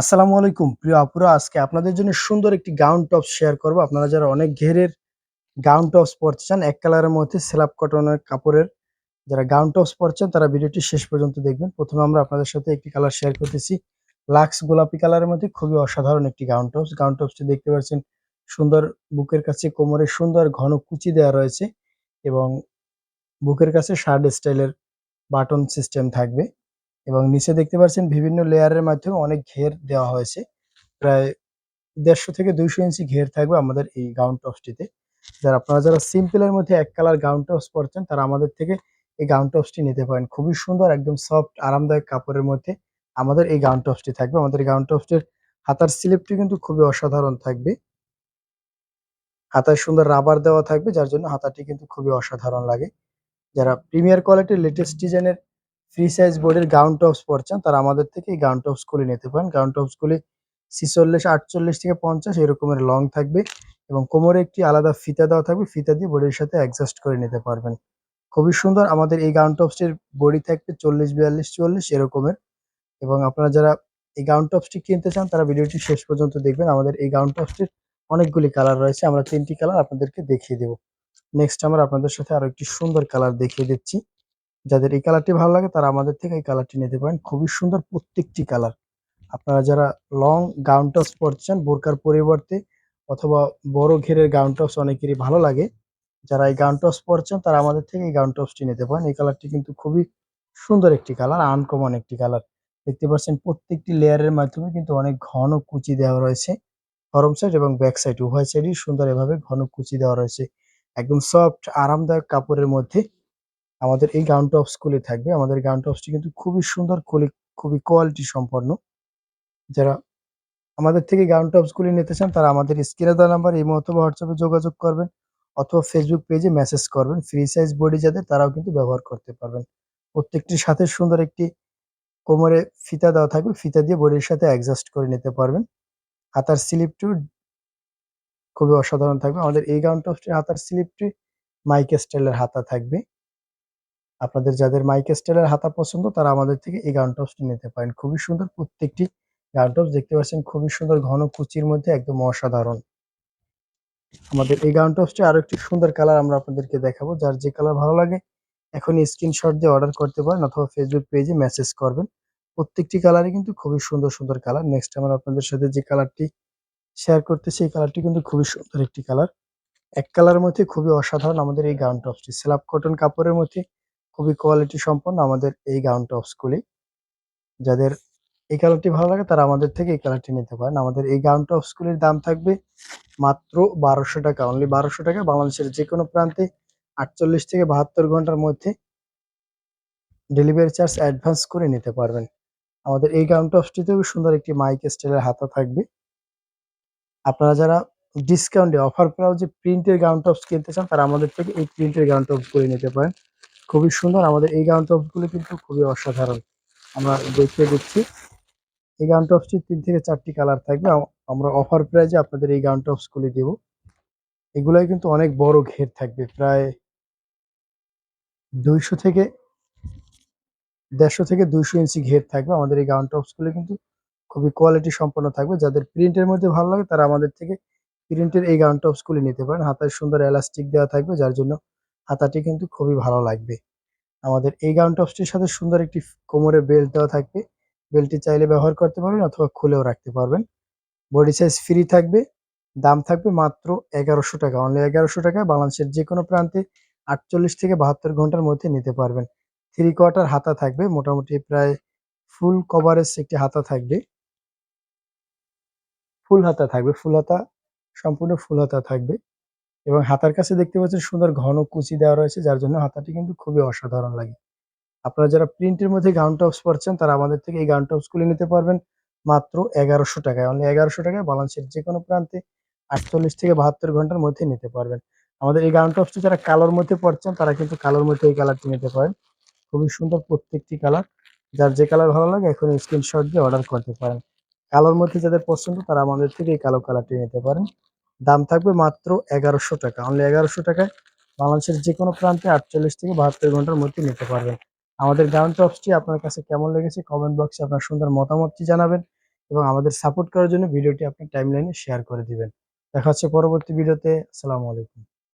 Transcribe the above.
আসসালামু আলাইকুম। প্রিয় আপুরা, আজকে আপনাদের জন্য সুন্দর একটি গাউন টপ শেয়ার করব। আপনারা যারা অনেক ঘেরের গাউন টপস পরতে চান, এক কালারের মধ্যে স্ল্যাব কটনের কাপড়ের যারা গাউন টপস পরছেন তারা ভিডিওটি শেষ পর্যন্ত দেখবেন। প্রথমে আমরা আপনাদের সাথে একটি কালার শেয়ার করতেছি। লাক্স গোলাপি কালারের মধ্যে খুবই অসাধারণ একটি গাউন টপস। গাউন টপসটি দেখতে পাচ্ছেন, সুন্দর বুকের কাছে কোমরে সুন্দর ঘন কুচি দেওয়া রয়েছে এবং বুকের কাছে শার্ট স্টাইলের বাটন সিস্টেম থাকবে। এবং নিচে দেখতে পাচ্ছেন বিভিন্ন লেয়ারের মাধ্যমে অনেক ঘের দেওয়া হয়েছে। প্রায় দেড়শো থেকে দুইশো ইঞ্চি ঘের থাকবে আমাদের এই গাউন টপসটিতে যারা, আপনারা যারা সিম্পলের মধ্যে এক কালার গাউন টপস পরছেন, তারা আমাদের থেকে এই গাউন টপসটি নিতে পারেন। খুবই সুন্দর, একদম সফট আরামদায়ক কাপড়ের মধ্যে আমাদের এই গাউন টপসটি থাকবে। আমাদের গাউন টপসটির হাতার স্লিপটি কিন্তু খুবই অসাধারণ থাকবে। হাতায় সুন্দর রাবার দেওয়া থাকবে, যার জন্য হাতাটি কিন্তু খুবই অসাধারণ লাগে। যারা প্রিমিয়ার কোয়ালিটির লেটেস্ট ডিজাইনের ফ্রি সাইজ বোর্ডের গাউন টপস পরছেন, তারা আমাদের থেকে এই গাউন টপস গুলি নিতে পারেন। গাউন টপস গুলি ছিচল্লিশ, আটচল্লিশ থেকে পঞ্চাশ এরকমের লং থাকবে এবং কোমরে একটি আলাদা ফিতা দেওয়া থাকবে। ফিতা দিয়ে বডির সাথে অ্যাডজাস্ট করে নিতে পারবেন। খুবই সুন্দর আমাদের এই গাউন টপসটির বডি থাকবে চল্লিশ, বিয়াল্লিশ, চুয়াল্লিশ এরকমের এবং আপনারা যারা এই গাউন টপসটি কিনতে চান, তারা ভিডিওটি শেষ পর্যন্ত দেখবেন। আমাদের এই গাউন টপসটির অনেকগুলি কালার রয়েছে, আমরা তিনটি কালার আপনাদেরকে দেখিয়ে দেব। নেক্সট আমরা আপনাদের সাথে আরও একটি সুন্দর কালার দেখিয়ে দিচ্ছি। যাদের এই কালারটি ভালো লাগে তারা আমাদের থেকে এই কালারটি নিতে পারেন। খুবই সুন্দর প্রত্যেকটি কালার আপনারা যারা লং গাউন টপস পরছেন বোরকার পরিবর্তে অথবা বড় ঘেরের গাউন টপস অনেকেরই ভালো লাগে, যারা এই গাউন টপস পরছেন তারা আমাদের থেকে এই গাউন টপসটি নিতে পারেন। এই কালারটি কিন্তু খুবই সুন্দর একটি কালার আনকমন একটি কালার দেখতে পাচ্ছেন প্রত্যেকটি লেয়ারের মাধ্যমে কিন্তু অনেক ঘন কুচি দেওয়া রয়েছে। ফরম সাইড এবং ব্যাক সাইড উভয় সাইডই সুন্দর এভাবে ঘন কুচি দেওয়া রয়েছে। একদম সফট আরামদায়ক কাপড়ের মধ্যে আমাদের এই গাউন টপস গুলি থাকবে। আমাদের গাউন টপসটি কিন্তু খুবই সুন্দর, খুবই খুবই কোয়ালিটি সম্পন্ন। যারা আমাদের থেকে গাউন টপস গুলি নিতে চান, তারা আমাদের স্ক্রিনে দেওয়া নাম্বার এই মুহূর্তে হোয়াটসঅ্যাপে যোগাযোগ করবেন অথবা ফেসবুক পেজে মেসেজ করবেন। ফ্রি সাইজ বডি যাদের, তারাও কিন্তু ব্যবহার করতে পারবেন। প্রত্যেকটির সাথে সুন্দর একটি কোমরে ফিতা দেওয়া থাকবে। ফিতা দিয়ে বডির সাথে অ্যাডজাস্ট করে নিতে পারবেন। হাতার স্লিপটি খুবই অসাধারণ থাকবে। আমাদের এই গাউন টপসটির হাতার স্লিপটি মাইক স্টাইলের হাতা থাকবে। আপনাদের যাদের মাইক স্টাইলের হাতা পছন্দ, তারা আমাদের থেকে এই গাউন টপসটি নিতে পারেন। খুবই সুন্দর প্রত্যেকটি গাউন টপস দেখতে পাচ্ছেন খুবই সুন্দর ঘন কুচির মধ্যে একদম অসাধারণ। আমাদের এই গাউন টপসটি আরও একটি সুন্দর কালার আমরা আপনাদেরকে দেখাবো। যার যে কালার ভালো লাগে, এখনই স্ক্রিনশট দিয়ে অর্ডার করতে পারেন অথবা ফেসবুক পেজে মেসেজ করবেন। প্রত্যেকটি কালারই কিন্তু খুবই সুন্দর সুন্দর কালার নেক্সট আমরা আপনাদের সাথে যে কালারটি শেয়ার করতেছি এই কালারটি কিন্তু খুবই সুন্দর একটি কালার এক কালারের মধ্যে খুবই অসাধারণ আমাদের এই গাউন টপসটি স্ল্যাব কটন কাপড়ের মধ্যে খুবই কোয়ালিটি সম্পন্ন আমাদের এই গাউন টপস গুলি। যাদের এই কালারটি ভালো লাগে, তারা আমাদের থেকে এই কালারটি নিতে পারেন। আমাদের এই গাউন টপস গুলির দাম থাকবে মাত্র বারোশো টাকা। অনলি বারোশো টাকা। বাংলাদেশের যে কোনো প্রান্তে আটচল্লিশ থেকে বাহাত্তর ঘণ্টার মধ্যে ডেলিভারি চার্জ অ্যাডভান্স করে নিতে পারবেন। আমাদের এই গাউন টপসটিতেও সুন্দর একটি মাইক স্টাইলের হাতা থাকবে। আপনারা যারা ডিসকাউন্টে অফার করাও যে প্রিন্টের গাউন টপস কিনতে চান, তারা আমাদের থেকে এই প্রিন্টের গাউন টপস করে নিতে পারেন। খুবই সুন্দর। আমাদের এই গাউন টপসগুলো কিন্তু খুবই অসাধারণ। আমরা দেখিয়ে দিচ্ছি। এই গাউন টপসটির তিন থেকে চারটি কালার থাকবে। আমরা অফার প্রাইজে আপনাদের এই গাউন টপসগুলি দেব। এগুলাই কিন্তু অনেক বড় ঘের থাকবে। প্রায় দুইশো থেকে দেড়শো থেকে দুইশো ইঞ্চি ঘের থাকবে। আমাদের এই গাউন টপসগুলো কিন্তু খুবই কোয়ালিটি সম্পন্ন থাকবে। যাদের প্রিন্টের মধ্যে ভালো লাগে, তারা আমাদের থেকে প্রিন্টের এই গাউন টপসগুলি নিতে পারেন। হাতায় সুন্দর এলাস্টিক দেওয়া থাকবে, যার জন্য হাতাটি কিন্তু খুবই ভালো লাগবে। আমাদের এই গাউন টপসটির সাথে সুন্দর একটি কোমরে বেল্ট দেওয়া থাকবে। বেল্টটি চাইলে ব্যবহার করতে পারবেন অথবা খুলেও রাখতে পারবেন। বডি সাইজ ফ্রি থাকবে। দাম থাকবে মাত্র এগারোশো টাকা। অনলি এগারোশো টাকা। বাংলাদেশের যে কোনো প্রান্তে আটচল্লিশ থেকে বাহাত্তর ঘণ্টার মধ্যে নিতে পারবেন। থ্রি কোয়ার্টার হাতা থাকবে। মোটামুটি প্রায় ফুল কভারেজ একটি হাতা থাকবে। ফুল হাতা থাকবে। ফুল হাতা, সম্পূর্ণ ফুল হাতা থাকবে। এবং হাতার কাছে দেখতে পাচ্ছেন সুন্দর ঘন কুচি দেওয়া রয়েছে, যার জন্য হাতাটি কিন্তু খুবই অসাধারণ লাগে। আপনারা যারা প্রিন্টের মধ্যে গাউন টপস পরছেন, তারা আমাদের থেকে এই গাউন টপস গুলি নিতে পারবেন মাত্র এগারোশো টাকায়। অনলি এগারোশো টাকায় বাংলাদেশের যে কোনো প্রান্তে আটচল্লিশ থেকে বাহাত্তর ঘণ্টার মধ্যে নিতে পারবেন। আমাদের এই গাউন টপসটি যারা কালোর মধ্যে পরছেন, তারা কিন্তু কালোর মধ্যে এই কালারটি নিতে পারেন। খুবই সুন্দর প্রত্যেকটি কালার যার যে কালার ভালো লাগে এখন স্ক্রিনশট দিয়ে অর্ডার করতে পারেন। কালোর মধ্যে যাদের পছন্দ, তারা আমাদের থেকে এই কালো কালারটি নিতে পারেন। দাম থাকবে মাত্র এগারোশো টাকা। অনলি এগারোশো টাকায় বাংলাদেশের যে কোনো প্রান্তে আটচল্লিশ থেকে বাহাত্তর ঘণ্টার মধ্যে নিতে পারবেন। আমাদের গাউন টপসটি আপনার কাছে কেমন লেগেছে কমেন্ট বক্সে আপনার সুন্দর মতামতটি জানাবেন এবং আমাদের সাপোর্ট করার জন্য ভিডিওটি আপনার টাইমলাইনে শেয়ার করে দিবেন। দেখা হচ্ছে পরবর্তী ভিডিওতে। আসসালামু আলাইকুম।